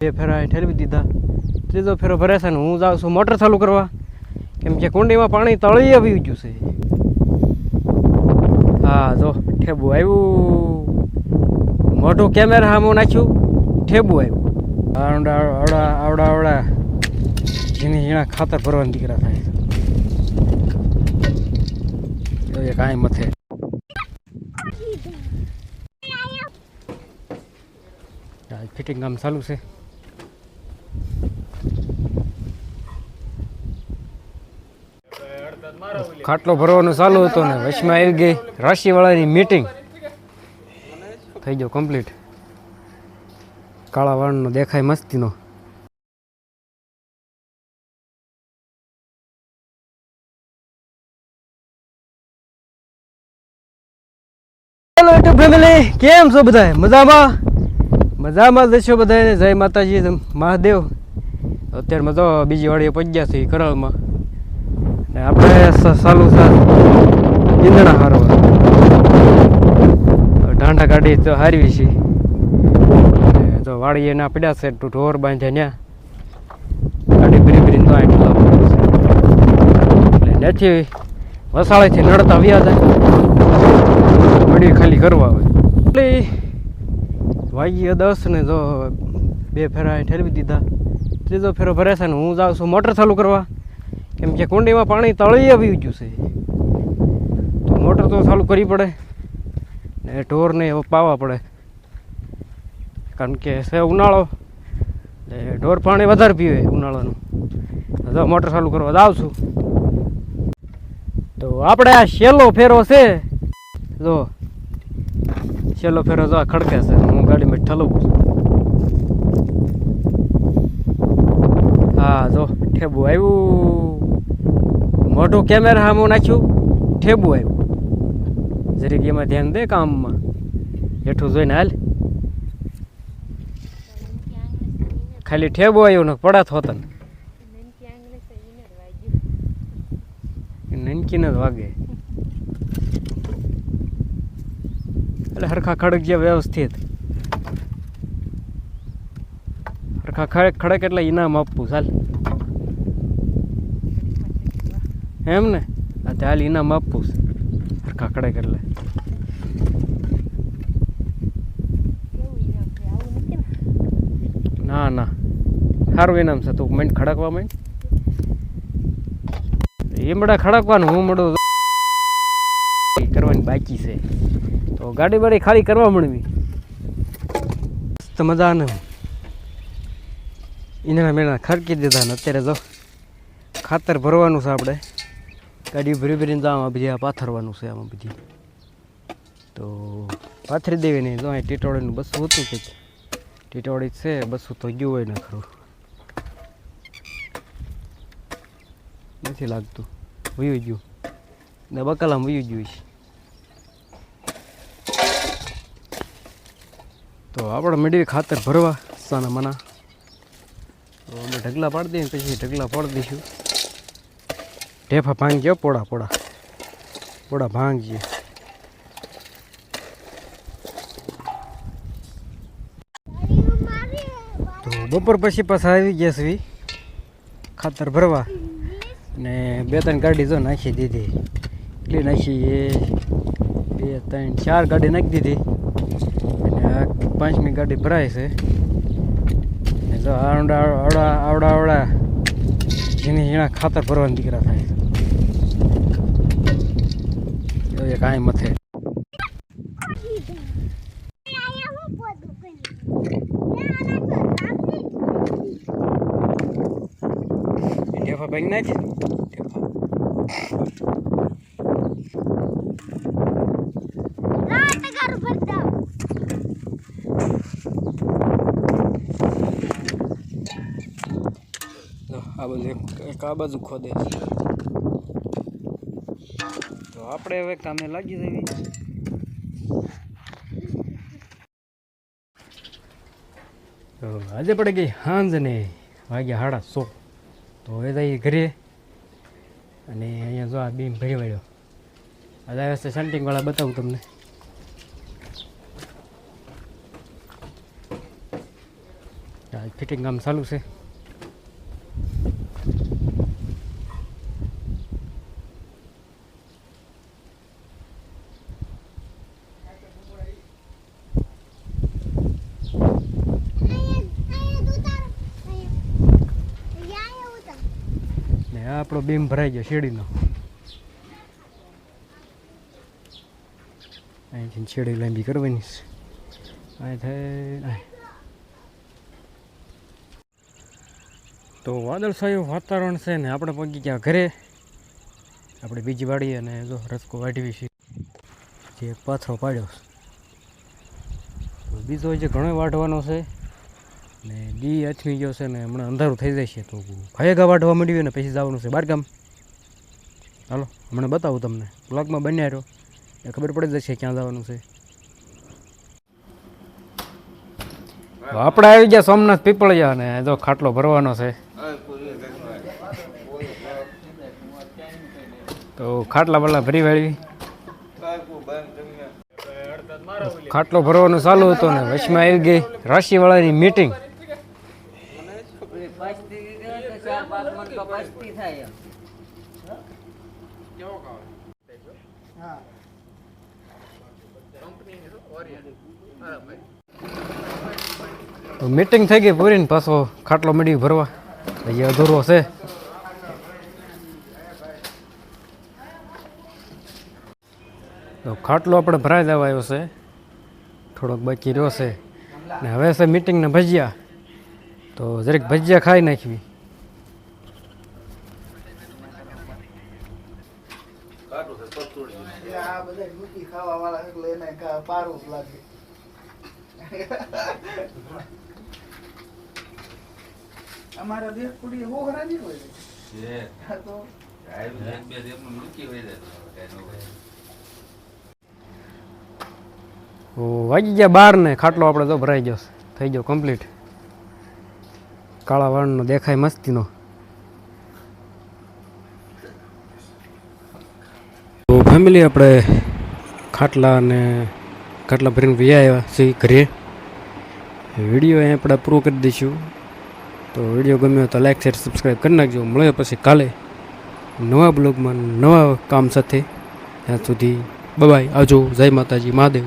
બે ફેરા ઠેરવી દીધા. ત્રીજો ફેરો ભરે છે ને હું જાઉં છું મોટર ચાલુ કરવા. કેમ કે કુંડીમાં પાણી તળી આવી ગયું છે. હા, જો, ઠેબુ આવ્યું. મોઢું કેમેરા સામું નાખ્યું, ઠેબુ આવ્યું. આવડા આવડા આવડા આવડા. ઝીણી ખાતર ભરવાની દીકરા થાય કાંઈ મથે. ફિટિંગ કામ ચાલુ છે. ખાટલો ભરવાનું ચાલુ હતો ને વચમાં આવી ગઈ રાશિવાળાની મીટિંગ થઈ ગયો કમ્પ્લીટ કાળા વાળનો દેખાય મસ્તીનો. હેલો યુટ્યુબ કેમ છો બધા મજામાં? મજામાં જ છો બધાને જય માતાજી મહાદેવ. અત્યારમાં તો બીજી વાળી પહોંચ્યા છે કરાળમાં આપણે સ- ચાલુ છે ઈંધણા હારવા. ઢાંઢા કાઢી તો હારવી છે. તો વાડીએ ના પડ્યા છે તું ઢોર બાંધ્યા ન્યા. ગાડી ફરી ફરીને તો આટલો એટલે નથી વસાળેથી નડતા વ્યા જાય. વડી ખાલી કરવા આવે એટલે વાગ્યા દસ ને જો બે ફેરા ઠેરવી દીધા. ત્રીજો ફેરો ભરે છે ને હું જાઉં છું મોટર ચાલુ કરવા. કેમ કે કુંડીમાં પાણી તળી આવી ગયું છે. તો મોટર તો ચાલુ કરવી પડે. ને ઢોરને પાવા પડે. કારણ કે છે ઉનાળો. એટલે ઢોર પાણી વધારે પીવે ઉનાળાનું. તો મોટર ચાલુ કરવા જાઉં છું. તો આપણે આ છેલ્લો ફેરો છે. જો. છેલ્લો ફેરો જો આ ખડકે છે. હું ગાડીમાં ઠલવું છું. હા, જો. ઠેબુ આવ્યું. મોઢું કેમેરા સામું નાખ્યું, ઠેબુ આવ્યું જરીક એમાં ધ્યાન દે કામમાં. હેઠું જોઈને હાલ. ખાલી ઠેબો આવ્યું ને પડા થોતન નનકીને જ વાગે. એટલે હરખા ખડક વ્યવસ્થિત. હરખા ખડક ખડક એટલે ઇનામ આપવું, ચાલ. એમ ને આ હાલ ઇનામ આપવું છે. કાકડે એટલે ના ના. સારું ઇનામ છે. તું મંડ ખડકવા માંડ. એમડા ખડકવાનું, હું મળું કરવાની બાકી છે. તો ગાડી બાડી ખાલી કરવા મળવી. મસ્ત મજાને. એના મેળા ખરકી દીધા ને અત્યારે જો ખાતર ભરવાનું છે આપણે. ગાડી ભરી ભરીને જામ આ બધી આ પાથરવાનું છે આમાં બધી. તો પાથરી દેવી નહીં જો અહીં ટીટોળીનું બસું હતું કે ટીટોળી છે, બસું તો ગયું હોય ને ખરું. નથી લાગતું. વયું ગયું. ને બકાલામ વયું ગયું છે. તો આપણે મેળવી ખાતર ભરવા, સાના મના. તો અમે ઢગલા પાડી દઈએ પછી ઢગલા પાડી દઈશું. ઢેફા ગયો પોડા પોડા પોડા ભાંગજે તો બપોર પછી પાછા આવી ગયા છે ખાતર ભરવા. ને બે ત્રણ ગાડી જો નાખી દીધી. એટલી નાખી એ બે ત્રણ ચાર ગાડી નાખી દીધી. અને આ પાંચમી ગાડી ભરાય છે. ને જો આવડા આવડા આવડા ઝીણી ઝીણા ખાતર ભરવાના દીકરા થાય એ કાંઈ મથે. ઢેફા બેંક નાખી આ બધું એક- આ બાજુ ખોદે છે. આપણે હવે કામે લાગી જઈએ. આજે પડે ગઈ હાંજ ને વાગ્યા સાડા સો. તો હવે જઈએ ઘરે. અને અહીંયા જો આ બીમ ભરી વળ્યો. આજે વસ્તે સેન્ટિંગવાળા બતાવું તમને. ફિટિંગ કામ ચાલુ છે ને આ આપણો બીમ ભરાઈ ગયો શેરડીનો. અહીંથી શેરડી લાંબી કરવાની છે. અહીં થઈ તો વાદળછાયું વાતાવરણ છે ને આપણે પગી ગયા ઘરે. આપણે બીજી વાડી અને જો રસકો વાઢવી છે. જે પાથરો પાડ્યો બીજો જે ઘણો વાઢવાનો છે ને ડી અથમી ગયો છે ને હમણાં અંધારું થઈ જાય છે તો ભાઈ ગવાઢવા માંડ્યું ને પછી જવાનું છે બારગામ. હાલો, હમણાં બતાવું તમને. બ્લોગમાં બન્યા રહ્યો એ ખબર પડી જશે ક્યાં જવાનું છે. આપણે આવી ગયા સોમનાથ પીપળિયા ને જો ખાટલો ભરવાનો છે. તો ખાટલા બળલા ભરી વાળી. ખાટલો ભરવાનું ચાલુ હતો ને વચમાં આવી ગઈ રાશિવાળાની મીટિંગ તો મીટિંગ થઈ ગઈ પૂરી પાછો ખાટલો મળી ભરવા. અહીંયા અધૂરો છે. તો ખાટલો આપણે ભરાઈ દેવાયો છે. થોડોક બાકી રહ્યો છે. ને હવે છે મિટિંગને ભજીયા. તો જરીક ભજીયા ખાઈ નાખવી. અમારા કુડી હો હરા નહીં હોય તો વાગી ગયા બાર ને ખાટલો આપણે તો ભરાઈ ગયો થઈ ગયો કમ્પ્લીટ કાળા વાળનો દેખાય મસ્તીનો. તો ફેમિલી આપણે ખાટલા અને ખાટલા ભરીને વૈયા આવ્યા છીએ ઘરે. વીડિયો અહીં આપણે પૂરો કરી દઈશું. તો વીડિયો ગમ્યો તો લાઈક શેર સબસ્ક્રાઈબ કરી નાખજો. મળ્યો પછી કાલે નવા બ્લોગમાં નવા કામ સાથે. ત્યાં સુધી બબાય આવજો. જય માતાજી. મહાદેવ.